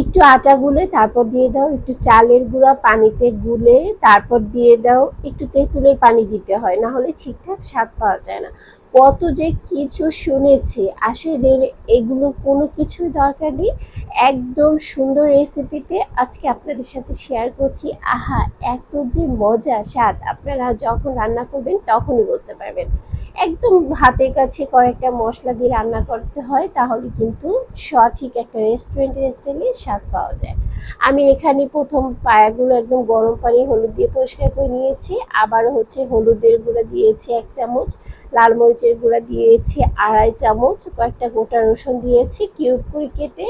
একটু আটা গুলে তারপর দিয়ে দাও একটু চালের গুঁড়া পানিতে গুলে তারপর দিয়ে দাও একটু তেঁতুলের পানি দিতে হয় না হলে ঠিকঠাক স্বাদ পাওয়া যায় না। কত যে কিছু শুনেছি, আসলে এগুলো কোনো কিছুই দরকার নেই। একদম সুন্দর রেসিপিতে আজকে আপনাদের সাথে শেয়ার করছি। আহা, এত যে মজা, স্বাদ। আপনারা যখন রান্না করবেন তখনই বুঝতে পারবেন। একদম হাতের কাছে কয়েকটা মশলা দিয়ে রান্না করতে হয়, তাহলে কিন্তু সঠিক একটা রেস্টুরেন্টের স্টাইলে স্বাদ পাওয়া যায়। আমি এখানে প্রথম পায়াগুলো একদম গরম পানি হলুদ দিয়ে পরিষ্কার করে নিয়েছি। আবার হচ্ছে হলুদের গুঁড়া দিয়েছি এক চামচ, লাল মরিচের গুঁড়া দিয়েছি আড়াই চামচ, কয়েকটা গোটা রসুন দিয়েছি, কিউব করে কেটে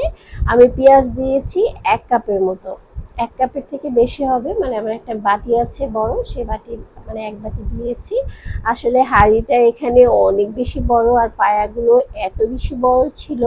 আমি পেঁয়াজ দিয়েছি এক কাপের মতো। এক কাপের থেকে বেশি হবে মানে আমার একটা বাটি আছে বড়, সে বাটির মানে এক বাটি দিয়েছি। আসলে হাঁড়িটা এখানে অনেক বেশি বড় আর পায়াগুলো এত বেশি বড় ছিল,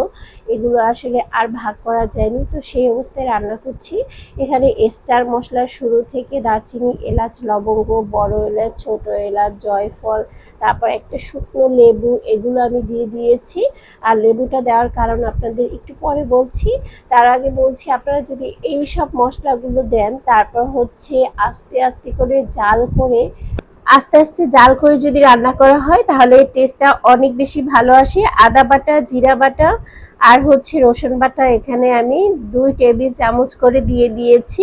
এগুলো আসলে আর ভাগ করা যায়নি। তো সেই অবস্থায় রান্না করছি। এখানে স্টার মশলার শুরু থেকে দারচিনি, এলাচ, লবঙ্গ, বড় এলাচ, ছোট এলাচ, জয়ফল, তারপর একটা শুকনো লেবু, এগুলো আমি দিয়ে দিয়েছি। আর লেবুটা দেওয়ার কারণ আপনাদের একটু পরে বলছি। তার আগে বলছি, আপনারা যদি এই সব মশলাগুলো দেন, তারপর হচ্ছে আস্তে আস্তে করে জাল করে আস্তে আস্তে জাল করে যদি রান্না করা হয়, তাহলে টেস্টটা অনেক বেশি ভালো আসে। আদা বাটা, জিরা বাটা আর হচ্ছে রসুন বাটা এখানে আমি দুই টেবিল চামচ করে দিয়ে দিয়েছি।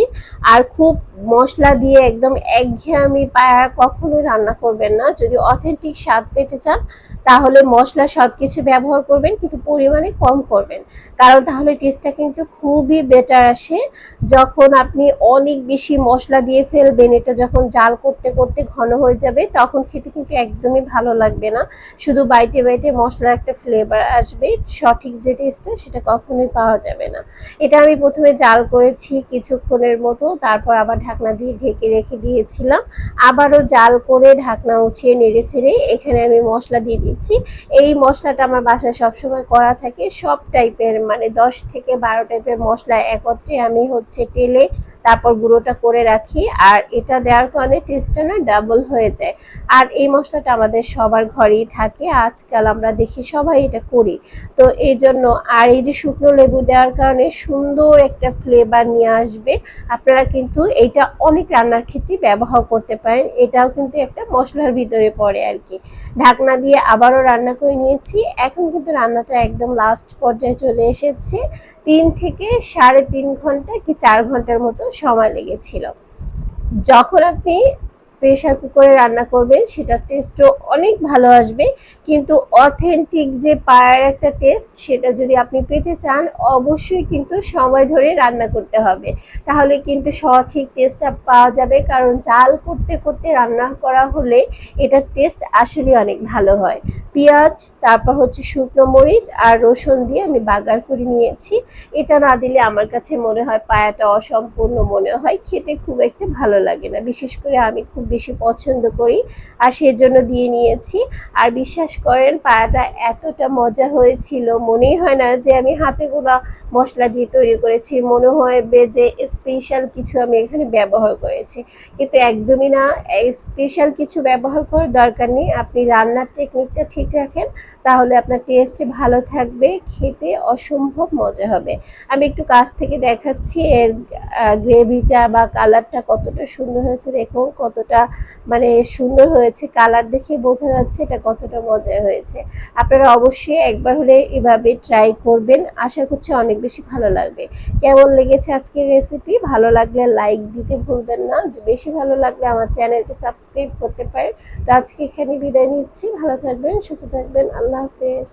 আর খুব মশলা দিয়ে একদম একঘেয়েমি পায়া কখনোই রান্না করবেন না। যদি অথেন্টিক স্বাদ পেতে চান, তাহলে মশলা সব কিছু ব্যবহার করবেন, কিন্তু পরিমাণে কম করবেন। কারণ তাহলে টেস্টটা কিন্তু খুবই বেটার আসে। যখন আপনি অনেক বেশি মশলা দিয়ে ফেলবেন, এটা যখন জাল করতে করতে ঘন হয়ে যাবে, তখন খেতে কিন্তু একদমই ভালো লাগবে না। শুধু বাইটে বাইটে মশলার একটা ফ্লেভার আসবে, সঠিক যে টেস্টটা সেটা কখনোই পাওয়া যাবে না। এটা আমি প্রথমে জাল করেছি কিছুক্ষণের মতো, তারপর আবার ঢাকনা দিয়ে ঢেকে রেখে দিয়েছিলাম। আবারও জাল করে ঢাকনা উঠিয়ে নেড়ে ছেড়ে এখানে আমি মশলা দিয়ে দিচ্ছি। এই মশলাটা আমার বাসায় সবসময় করা থাকে, সব টাইপের মানে দশ থেকে বারো টাইপের মশলা একত্রে আমি হচ্ছে তেলে তারপর গুঁড়োটা করে রাখি। আর এটা দেওয়ার কারণে টেস্টটা না ডাবল হয়ে যায়। আর এই মশলাটা আমাদের সবার ঘরেই থাকে, আজকাল আমরা দেখি সবাই এটা করি। তো এই জন্য, আর এই যে শুকনো লেবু দেওয়ার কারণে সুন্দর একটা ফ্লেভার নিয়ে আসবে। আপনারা কিন্তু এটা অনেক রান্নার ক্ষেত্রে ব্যবহার করতে পারেন। এটাও কিন্তু একটা মশলার ভিতরে পড়ে আর কি। ঢাকনা দিয়ে আবারও রান্না করে নিয়েছি। এখন কিন্তু রান্নাটা একদম লাস্ট পর্যায়ে চলে এসেছে। তিন থেকে সাড়ে তিন ঘণ্টা কি চার ঘণ্টার মতো সময় লেগেছিল। যখন আপনি প্রেশার কুকারে রান্না করবেন সেটার টেস্টও অনেক ভালো আসবে। কিন্তু অথেন্টিক যে পায়ের একটা টেস্ট সেটা যদি আপনি পেতে চান, অবশ্যই কিন্তু সময় ধরে রান্না করতে হবে। তাহলে কিন্তু সঠিক টেস্টটা পাওয়া যাবে, কারণ চাল করতে করতে রান্না করা হলে এটার টেস্ট আসলে অনেক ভালো হয়। পেঁয়াজ, তারপর হচ্ছে শুকনো মরিচ আর রসুন দিয়ে আমি বাগার করে নিয়েছি। এটা না দিলে আমার কাছে মনে হয় পায়াটা অসম্পূর্ণ মনে হয়, খেতে খুব একটা ভালো লাগে না। বিশেষ করে আমি খুব বেশি পছন্দ করি, আর সেজন্য দিয়ে নিয়েছি। আর বিশ্বাস করেন, পায়াটা এতটা মজা হয়েছিল, মনেই হয় না যে আমি হাতে গোনা মশলা দিয়ে তৈরি করেছি। মনে হয় যে স্পেশাল কিছু আমি এখানে ব্যবহার করেছি। কিন্তু একদমই না স্পেশাল কিছু ব্যবহার করার দরকার নেই। আপনি রান্নার টেকনিকটা ঠিক রাখেন, তাহলে আপনার টেস্ট ভালো থাকবে, খেতে অসম্ভব মজা হবে। আমি একটু কাছ থেকে দেখাচ্ছি, এর গ্রেভিটা বা কালারটা কতটা সুন্দর হয়েছে, দেখুন কতটা মানে সুন্দর হয়েছে কালার দেখে বোঝা যাচ্ছে এটা কতটা মজা হয়েছে। আপনারা অবশ্যই একবার হলে এভাবে ট্রাই করবেন, আশা করছি অনেক বেশি ভালো লাগবে। কেমন লেগেছে আজকের রেসিপি ভালো লাগলে লাইক দিতে ভুলবেন না যে বেশি ভালো লাগলে আমার চ্যানেলটি সাবস্ক্রাইব করতে পারেন। তো আজকে এখানে বিদায় নিচ্ছি, ভালো থাকবেন, সুস্থ থাকবেন, আল্লাহ হাফেজ।